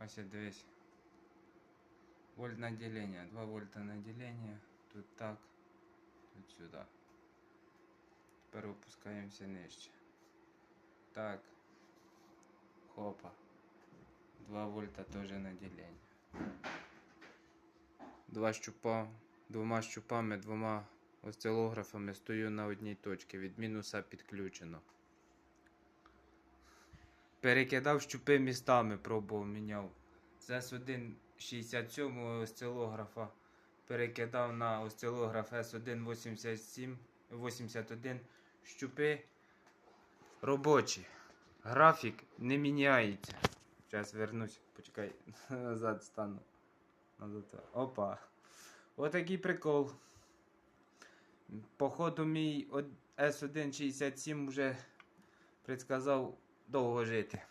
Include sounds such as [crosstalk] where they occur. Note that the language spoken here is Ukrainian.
Ось я дивись. Вольт на деление. 2 вольта на деление. Тут так. Тут сюди. Тепер опускаємося нижче. Так. Хопа. 2 вольта теж на деление. Два щупа, двома щупами, двома осцилографами стою на одній точці. Від мінуса підключено. Перекидав щупи містами, пробував, міняв. З S1 67 осцилографа перекидав на осцилограф S1 87 81 щупи робочі. Графік не міняється. Зараз вернусь, почекай, [laughs] назад стану. Назад. Опа. Отакий прикол. Походу, мій од- S167 вже предсказав довго жити.